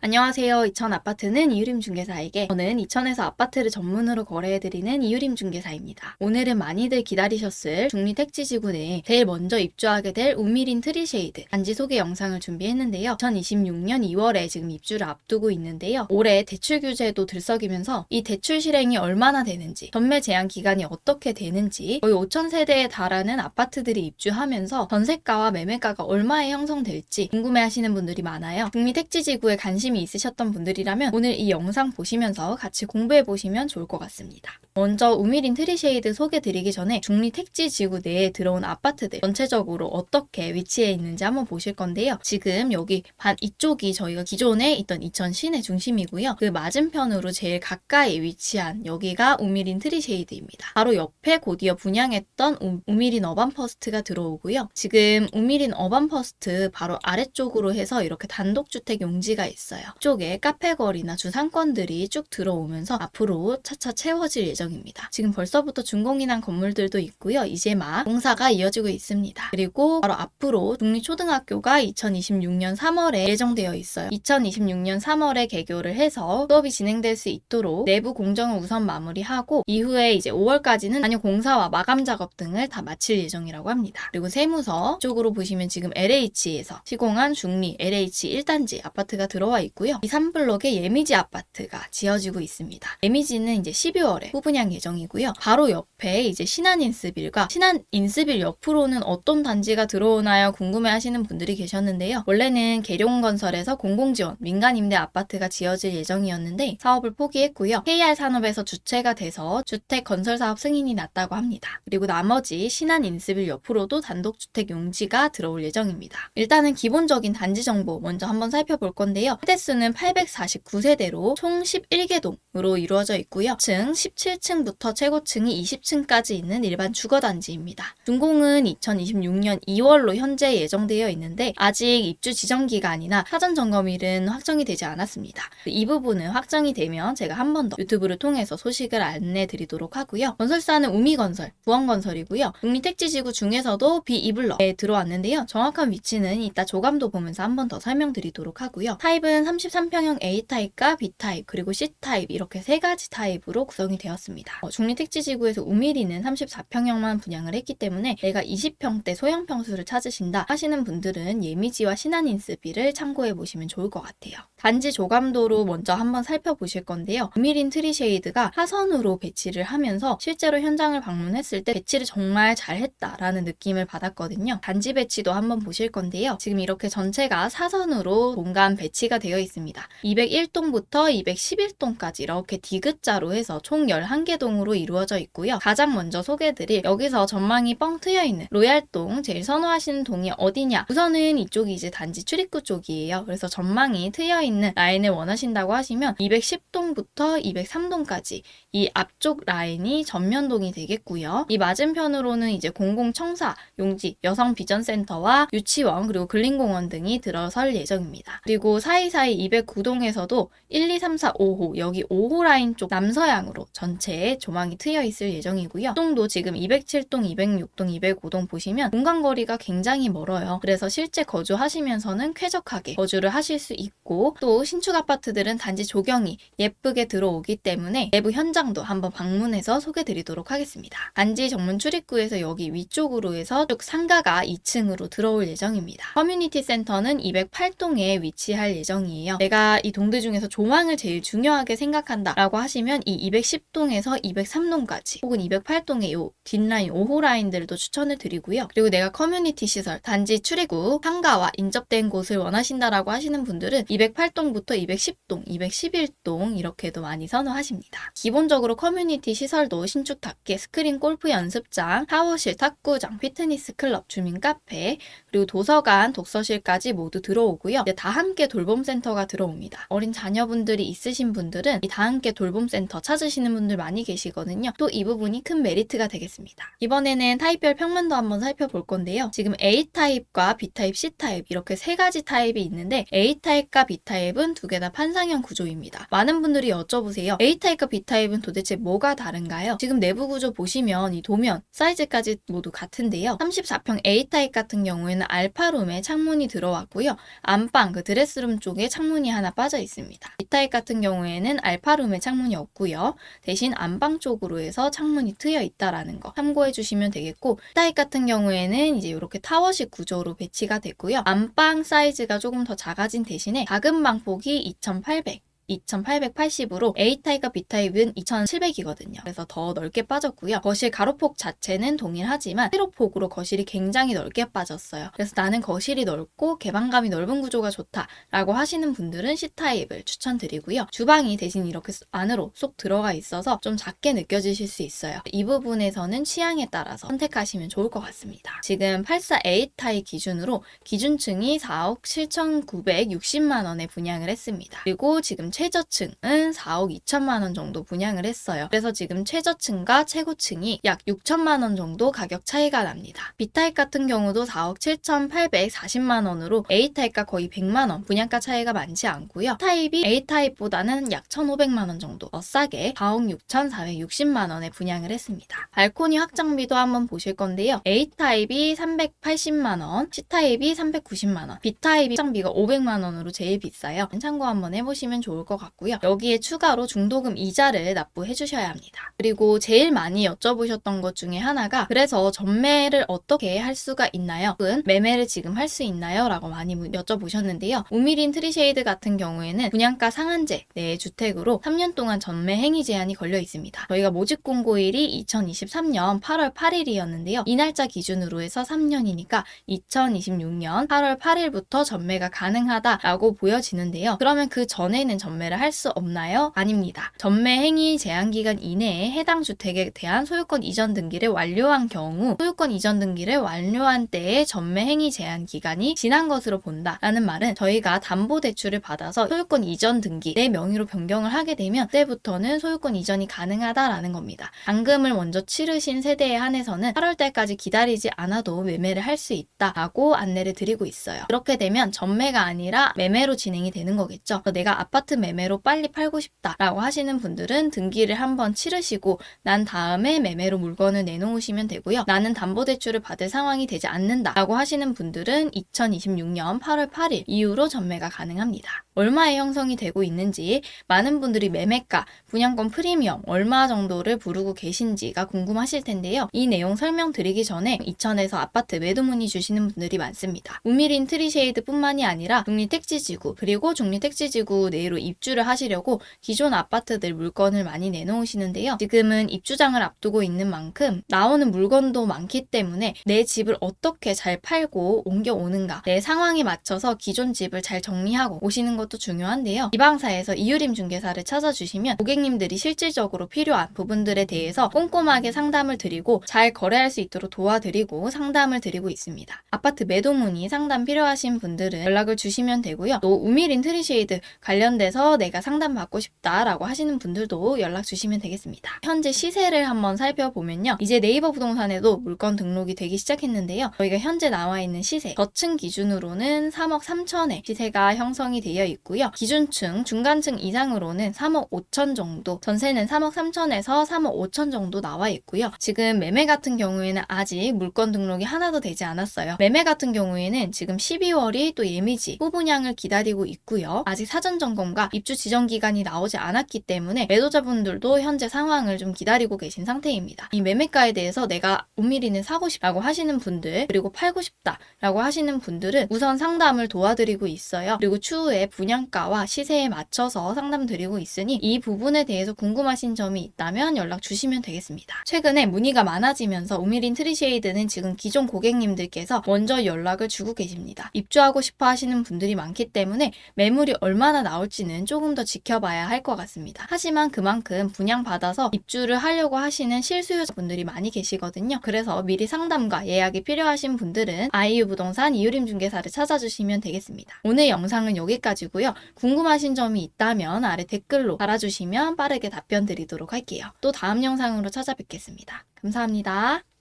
안녕하세요. 이천 아파트는 이유림 중개사에게 저는 이천에서 아파트를 전문으로 거래해드리는 이유림 중개사입니다. 오늘은 많이들 기다리셨을 중리 택지지구 내에 제일 먼저 입주하게 될 우미린 트리쉐이드 단지 소개 영상을 준비했는데요. 2026년 2월에 지금 입주를 앞두고 있는데요. 올해 대출 규제도 들썩이면서 이 대출 실행이 얼마나 되는지 전매 제한 기간이 어떻게 되는지 거의 5천 세대에 달하는 아파트들이 입주하면서 전세가와 매매가가 얼마에 형성될지 궁금해하시는 분들이 많아요. 중리 택지지구에 관심 이 있으셨던 분들이라면 오늘 이 영상 보시면서 같이 공부해 보시면 좋을 것 같습니다. 먼저 우미린 트리쉐이드 소개 드리기 전에 중리 택지 지구 내에 들어온 아파트들 전체적으로 어떻게 위치해 있는지 한번 보실 건데요. 지금 여기 반 이쪽이 저희가 기존에 있던 이천 시내 중심이고요. 그 맞은편으로 제일 가까이 위치한 여기가 우미린 트리쉐이드입니다. 바로 옆에 곧이어 분양했던 우- 우미린 어반 퍼스트가 들어오고요. 지금 우미린 어반 퍼스트 바로 아래쪽으로 해서 이렇게 단독주택 용지가 있어요. 쪽에 카페거리나 주상권들이 쭉 들어오면서 앞으로 차차 채워질 예정입니다. 지금 벌써부터 준공이 난 건물들도 있고요. 이제 막 공사가 이어지고 있습니다. 그리고 바로 앞으로 중리초등학교가 2026년 3월에 예정되어 있어요. 2026년 3월에 개교를 해서 수업이 진행될 수 있도록 내부 공정을 우선 마무리하고 이후에 이제 5월까지는 단요 공사와 마감 작업 등을 다 마칠 예정이라고 합니다. 그리고 세무서 쪽으로 보시면 지금 LH에서 시공한 중리 LH 1단지 아파트가 들어와 있고요. 이 3블록에 예미지 아파트가 지어지고 있습니다. 예미지는 이제 12월에 후분양 예정이고요. 바로 옆에 이제 신한인스빌과 신한인스빌 옆으로는 어떤 단지가 들어오나요? 궁금해 하시는 분들이 계셨는데요. 원래는 계룡건설에서 공공지원 민간 임대 아파트가 지어질 예정이었는데 사업을 포기했고요. KR 산업에서 주체가 돼서 주택 건설 사업 승인이 났다고 합니다. 그리고 나머지 신한인스빌 옆으로도 단독주택 용지가 들어올 예정입니다. 일단은 기본적인 단지 정보 먼저 한번 살펴볼 건데요. 세대수는 849세대로 총 11개 동으로 이루어져 있고요. 층 17층부터 최고층이 20층까지 있는 일반 주거단지입니다. 준공은 2026년 2월로 현재 예정되어 있는데 아직 입주 지정 기간이나 사전 점검일은 확정이 되지 않았습니다. 이 부분은 확정이 되면 제가 한 번 더 유튜브를 통해서 소식을 안내 드리도록 하고요. 건설사는 우미건설, 부원건설이고요. 국립택지지구 중에서도 B2블럭에 들어왔는데요. 정확한 위치는 이따 조감도 보면서 한 번 더 설명드리도록 하고요. 타입은 33평형 A타입과 B타입 그리고 C타입 이렇게 세 가지 타입으로 구성이 되었습니다. 어, 중립택지지구에서 우미리는 34평형만 분양을 했기 때문에 내가 20평대 소형 평수를 찾으신다 하시는 분들은 예미지와 신한인스비를 참고해 보시면 좋을 것 같아요. 단지 조감도로 먼저 한번 살펴보실 건데요. 우미린 트리 쉐이드가 하선으로 배치를 하면서 실제로 현장을 방문했을 때 배치를 정말 잘했다라는 느낌을 받았거든요. 단지 배치도 한번 보실 건데요. 지금 이렇게 전체가 사선으로 공간 배치가 되어 있습니다. 201동부터 211동까지 이렇게 디귿자로 해서 총 11개 동으로 이루어져 있고요. 가장 먼저 소개해드릴 여기서 전망이 뻥 트여 있는 로얄동 제일 선호하시는 동이 어디냐? 우선은 이쪽이 이제 단지 출입구 쪽이에요. 그래서 전망이 트여 있는 라인을 원하신다고 하시면 210동부터 203동까지 이 앞쪽 라인이 전면동이 되겠고요. 이 맞은편으로는 이제 공공청사, 용지, 여성비전센터와 유치원 그리고 근린공원 등이 들어설 예정입니다. 그리고 사이사이 209동에서도 1, 2, 3, 4, 5호 여기 5호 라인 쪽 남서향으로 전체에 조망이 트여 있을 예정이고요. 동도 지금 207동, 206동, 205동 보시면 공간 거리가 굉장히 멀어요. 그래서 실제 거주하시면서는 쾌적하게 거주를 하실 수 있고 또 신축 아파트들은 단지 조경이 예쁘게 들어오기 때문에 내부 현장도 한번 방문해서 소개드리도록 하겠습니다. 단지 정문 출입구에서 여기 위쪽으로 해서 쭉 상가가 2층으로 들어올 예정입니다. 커뮤니티 센터는 208동에 위치할 예정이에요. 내가 이 동들 중에서 조망을 제일 중요하게 생각한다 라고 하시면 이 210동에서 203동까지 혹은 208동의 요 뒷라인 5호 라인들도 추천을 드리고요. 그리고 내가 커뮤니티 시설, 단지 출입구, 상가와 인접된 곳을 원하신다라고 하시는 분들은 208 동부터 210동, 211동 이렇게도 많이 선호하십니다. 기본적으로 커뮤니티 시설도 신축답게 스크린 골프 연습장, 샤워실, 탁구장, 피트니스 클럽, 주민 카페, 그리고 도서관, 독서실까지 모두 들어오고요. 다 함께 돌봄센터가 들어옵니다. 어린 자녀분들이 있으신 분들은 이 다 함께 돌봄센터 찾으시는 분들 많이 계시거든요. 또 이 부분이 큰 메리트가 되겠습니다. 이번에는 타입별 평면도 한번 살펴볼 건데요. 지금 A타입과 B타입, C타입 이렇게 세 가지 타입이 있는데 A타입과 B타입 타입은 두 개 다 판상형 구조입니다. 많은 분들이 여쭤보세요. A타입과 B타입은 도대체 뭐가 다른가요? 지금 내부 구조 보시면 이 도면, 사이즈까지 모두 같은데요. 34평 A타입 같은 경우에는 알파룸에 창문이 들어왔고요. 안방, 그 드레스룸 쪽에 창문이 하나 빠져 있습니다. B타입 같은 경우에는 알파룸에 창문이 없고요. 대신 안방 쪽으로 해서 창문이 트여 있다라는 거 참고해 주시면 되겠고 B타입 같은 경우에는 이제 이렇게 타워식 구조로 배치가 됐고요. 안방 사이즈가 조금 더 작아진 대신에 작은 방 폭이 2800 2880으로 A타입과 B타입은 2700이거든요. 그래서 더 넓게 빠졌고요. 거실 가로폭 자체는 동일하지만 세로폭으로 거실이 굉장히 넓게 빠졌어요. 그래서 나는 거실이 넓고 개방감이 넓은 구조가 좋다라고 하시는 분들은 C타입을 추천드리고요. 주방이 대신 이렇게 안으로 쏙 들어가 있어서 좀 작게 느껴지실 수 있어요. 이 부분에서는 취향에 따라서 선택하시면 좋을 것 같습니다. 지금 84A 타입 기준으로 기준층이 4억 7,960만 원에 분양을 했습니다. 그리고 지금 최저층은 4억 2천만 원 정도 분양을 했어요. 그래서 지금 최저층과 최고층이 약 6천만 원 정도 가격 차이가 납니다. B타입 같은 경우도 4억 7,840만 원으로 A타입과 거의 100만 원 분양가 차이가 많지 않고요. 타입이 A타입보다는 약 1,500만 원 정도 더 싸게 4억 6,460만 원에 분양을 했습니다. 발코니 확장비도 한번 보실 건데요. A타입이 380만 원, C타입이 390만 원, B타입이 확장비가 500만 원으로 제일 비싸요. 참고 한번 해보시면 좋을 것 같고요. 여기에 추가로 중도금 이자를 납부해 주셔야 합니다. 그리고 제일 많이 여쭤보셨던 것 중에 하나가 그래서 전매를 어떻게 할 수가 있나요? 혹은 매매를 지금 할 수 있나요? 라고 많이 여쭤보셨는데요. 우미린 트리쉐이드 같은 경우에는 분양가 상한제 내 주택으로 3년 동안 전매 행위 제한이 걸려 있습니다. 저희가 모집 공고일이 2023년 8월 8일이었는데요. 이 날짜 기준으로 해서 3년이니까 2026년 8월 8일부터 전매가 가능하다라고 보여지는데요. 그러면 그 전에는 전매 를 할 수 없나요? 아닙니다. 전매 행위 제한 기간 이내에 해당 주택에 대한 소유권 이전 등기를 완료한 경우 소유권 이전 등기를 완료한 때에 전매 행위 제한 기간이 지난 것으로 본다라는 말은 저희가 담보 대출을 받아서 소유권 이전 등기 내 명의로 변경을 하게 되면 그때부터는 소유권 이전이 가능하다라는 겁니다. 잔금을 먼저 치르신 세대에 한해서는 8월 달까지 기다리지 않아도 매매를 할 수 있다라고 안내를 드리고 있어요. 그렇게 되면 전매가 아니라 매매로 진행이 되는 거겠죠. 내가 아파트 매매로 빨리 팔고 싶다라고 하시는 분들은 등기를 한번 치르시고 난 다음에 매매로 물건을 내놓으시면 되고요. 나는 담보대출을 받을 상황이 되지 않는다라고 하시는 분들은 2026년 8월 8일 이후로 전매가 가능합니다. 얼마에 형성이 되고 있는지 많은 분들이 매매가, 분양권 프리미엄 얼마 정도를 부르고 계신지가 궁금하실 텐데요. 이 내용 설명드리기 전에 이천에서 아파트 매도 문의 주시는 분들이 많습니다. 우미린 트리쉐이드뿐만이 아니라 중리택지지구 그리고 중리택지지구 내로 입 주를 하시려고 기존 아파트들 물건을 많이 내놓으시는데요. 지금은 입주장을 앞두고 있는 만큼 나오는 물건도 많기 때문에 내 집을 어떻게 잘 팔고 옮겨오는가 내 상황에 맞춰서 기존 집을 잘 정리하고 오시는 것도 중요한데요. 이방사에서 이유림 중개사를 찾아주시면 고객님들이 실질적으로 필요한 부분들에 대해서 꼼꼼하게 상담을 드리고 잘 거래할 수 있도록 도와드리고 상담을 드리고 있습니다. 아파트 매도 문의 상담 필요하신 분들은 연락을 주시면 되고요. 또 우미린 트리쉐이드 관련돼서 내가 상담받고 싶다라고 하시는 분들도 연락 주시면 되겠습니다. 현재 시세를 한번 살펴보면요. 이제 네이버 부동산에도 물건 등록이 되기 시작했는데요. 저희가 현재 나와 있는 시세 저층 기준으로는 3억 3천에 시세가 형성이 되어 있고요. 기준층, 중간층 이상으로는 3억 5천 정도, 전세는 3억 3천에서 3억 5천 정도 나와 있고요. 지금 매매 같은 경우에는 아직 물건 등록이 하나도 되지 않았어요. 매매 같은 경우에는 지금 12월이 또 예미지 후분양을 기다리고 있고요. 아직 사전 점검과 입주 지정 기간이 나오지 않았기 때문에 매도자분들도 현재 상황을 좀 기다리고 계신 상태입니다. 이 매매가에 대해서 내가 온밀리는 사고 싶다고 하시는 분들 그리고 팔고 싶다라고 하시는 분들은 우선 상담을 도와드리고 있어요. 그리고 추후에 분양가와 시세에 맞춰서 상담 드리고 있으니 이 부분에 대해서 궁금하신 점이 있다면 연락 주시면 되겠습니다. 최근에 문의가 많아지면서 우미린 트리쉐이드는 지금 기존 고객님들께서 먼저 연락을 주고 계십니다. 입주하고 싶어 하시는 분들이 많기 때문에 매물이 얼마나 나올지 는 조금 더 지켜봐야 할 것 같습니다. 하지만 그만큼 분양받아서 입주를 하려고 하시는 실수요자분들이 많이 계시거든요. 그래서 미리 상담과 예약이 필요하신 분들은 아이유 부동산 이유림 중개사를 찾아주시면 되겠습니다. 오늘 영상은 여기까지고요. 궁금하신 점이 있다면 아래 댓글로 달아주시면 빠르게 답변 드리도록 할게요. 또 다음 영상으로 찾아뵙겠습니다. 감사합니다.